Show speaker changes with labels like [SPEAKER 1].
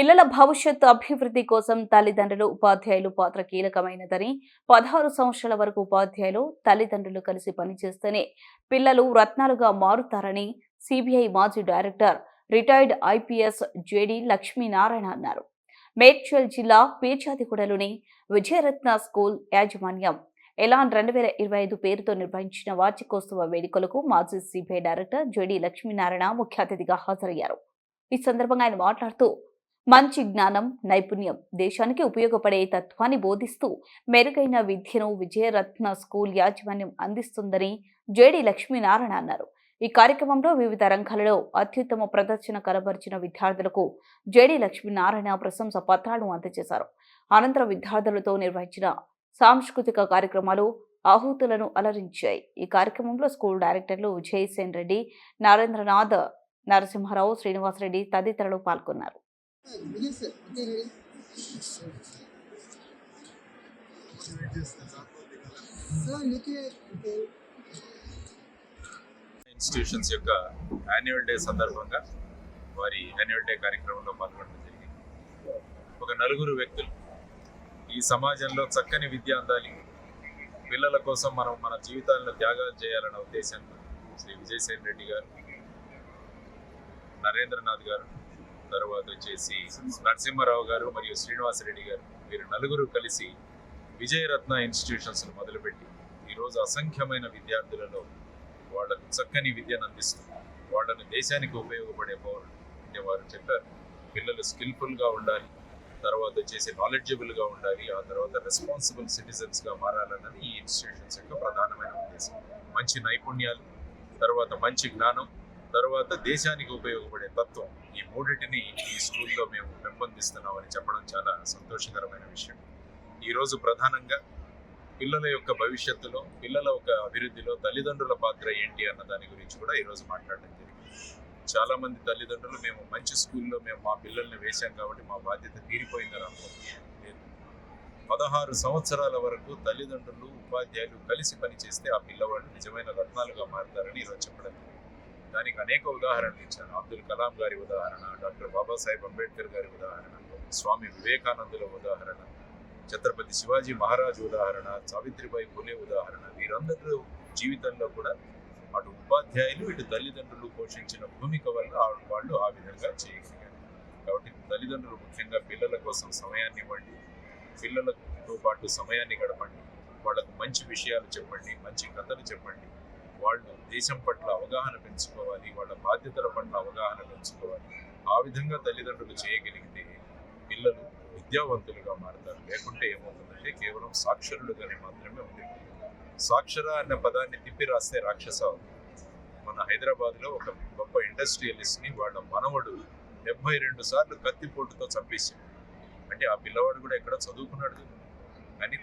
[SPEAKER 1] పిల్లల భవిష్యత్తు అభివృద్ధి కోసం తల్లిదండ్రులు ఉపాధ్యాయులు పాత్ర కీలకమైనదని పదహారు సంవత్సరాల వరకు ఉపాధ్యాయులు తల్లిదండ్రులు కలిసి పనిచేస్తేనే పిల్లలు రత్నాలుగా మారుతారని సిబిఐ మాజీ director retired IPS JD Lakshminarayana అన్నారు. మేడ్చల్ జిల్లా పీర్చాదిగూడలోని విజయరత్న స్కూల్ యాజమాన్యం ఎలాన్ రెండు వేల ఇరవై ఐదు పేరుతో నిర్వహించిన వార్షికోత్సవ వేడుకలకు మాజీ సిబిఐ డైరెక్టర్ జేడి లక్ష్మీనారాయణ ముఖ్య అతిథిగా హాజరయ్యారు. ఈ సందర్భంగా ఆయన మాట్లాడుతూ మంచి జ్ఞానం నైపుణ్యం దేశానికి ఉపయోగపడే తత్వాన్ని బోధిస్తూ మెరుగైన విద్యను విజయరత్న స్కూల్ యాజమాన్యం అందిస్తుందని జేడి లక్ష్మీనారాయణ అన్నారు. ఈ కార్యక్రమంలో వివిధ రంగాలలో అత్యుత్తమ ప్రదర్శన కనబరిచిన విద్యార్థులకు జేడి లక్ష్మీనారాయణ ప్రశంస పత్రాలను అందజేశారు. అనంతరం విద్యార్థులతో నిర్వహించిన సాంస్కృతిక కార్యక్రమాలు ఆహుతులను అలరించాయి. ఈ కార్యక్రమంలో స్కూల్ డైరెక్టర్లు విజయసేన్ రెడ్డి నరేంద్రనాథ్ నరసింహారావు శ్రీనివాసరెడ్డి తదితరులు పాల్గొన్నారు.
[SPEAKER 2] ఇన్స్టిట్యూషన్స్ యొక్క యాన్యువల్ డే సందర్భంగా వారి యాన్యువల్ డే కార్యక్రమంలో పాల్గొనడం జరిగింది. ఒక నలుగురు వ్యక్తులు ఈ సమాజంలో చక్కని విద్య అందాలి. పిల్లల కోసం మనం మన జీవితాలను త్యాగాలు చేయాలన్న ఉద్దేశంతో శ్రీ విజయసేన్ రెడ్డి గారు నరేంద్రనాథ్ గారు తర్వాత వచ్చేసి నరసింహారావు గారు మరియు శ్రీనివాసరెడ్డి గారు వీరు నలుగురు కలిసి విజయరత్న ఇన్స్టిట్యూషన్స్ను మొదలుపెట్టి ఈరోజు అసంఖ్యమైన విద్యార్థులలో వాళ్ళకు చక్కని విద్యను అందిస్తూ వాళ్ళని దేశానికి ఉపయోగపడే పౌరులు అంటే వారు చెప్పారు పిల్లలు స్కిల్ఫుల్గా ఉండాలి తర్వాత వచ్చేసి నాలెడ్జబుల్గా ఉండాలి ఆ తర్వాత రెస్పాన్సిబుల్ సిటిజన్స్గా మారాలన్నది ఈ ఇన్స్టిట్యూషన్స్ యొక్క ప్రధానమైన ఉద్దేశం. మంచి నైపుణ్యాలు తర్వాత మంచి జ్ఞానం తర్వాత దేశానికి ఉపయోగపడే తత్వం. ఈ మూడింటిని ఈ స్కూల్లో మేము పెంపొందిస్తున్నామని చెప్పడం చాలా సంతోషకరమైన విషయం. ఈరోజు ప్రధానంగా పిల్లల యొక్క భవిష్యత్తులో పిల్లల యొక్క అభివృద్ధిలో తల్లిదండ్రుల పాత్ర ఏంటి అన్న దాని గురించి కూడా ఈరోజు మాట్లాడడం జరిగింది. చాలామంది తల్లిదండ్రులు మేము మంచి స్కూల్లో మేము మా పిల్లల్ని వేశాం కాబట్టి మా బాధ్యత తీరిపోయిందని అనుకుంటున్నాం లేదు. పదహారు సంవత్సరాల వరకు తల్లిదండ్రులు ఉపాధ్యాయులు కలిసి పనిచేస్తే ఆ పిల్లవాడు నిజమైన రత్నాలుగా మారుతారని ఈరోజు చెప్పడం జరిగింది. దానికి అనేక ఉదాహరణలు ఇచ్చాను అబ్దుల్ కలాం గారి ఉదాహరణ డాక్టర్ బాబాసాహెబ్ అంబేద్కర్ గారి ఉదాహరణ స్వామి వివేకానందుల ఉదాహరణ ఛత్రపతి శివాజీ మహారాజ్ ఉదాహరణ సావిత్రిబాయి పులే ఉదాహరణ. వీరందరూ జీవితంలో కూడా అటు ఉపాధ్యాయులు ఇటు తల్లిదండ్రులు పోషించిన భూమిక వల్ల వాళ్ళు ఆ విధంగా చేయగలిగారు. కాబట్టి తల్లిదండ్రులు ముఖ్యంగా పిల్లల కోసం సమయాన్ని ఇవ్వండి పిల్లలతో పాటు సమయాన్ని గడపండి వాళ్ళకు మంచి విషయాలు చెప్పండి మంచి కథలు చెప్పండి వాళ్ళు దేశం పట్ల అవగాహన పెంచుకోవాలి వాళ్ళ బాధ్యతల పట్ల అవగాహన పెంచుకోవాలి. ఆ విధంగా తల్లిదండ్రులు చేయగలిగితే పిల్లలు విద్యావంతులుగా మారుతారు. లేకుంటే ఏమవుతుందంటే కేవలం సాక్షరులుగానే మాత్రమే ఉంది సాక్షర అన్న పదాన్ని తిప్పి రాస్తే రాక్షస మన హైదరాబాద్లో ఒక గొప్ప ఇండస్ట్రియలిస్ట్ని వాళ్ళ మనవడు డెబ్బై రెండు సార్లు కత్తిపోటుతో చంపేశాడు. అంటే ఆ పిల్లవాడు కూడా ఎక్కడ చదువుకున్నాడు? అని కానీ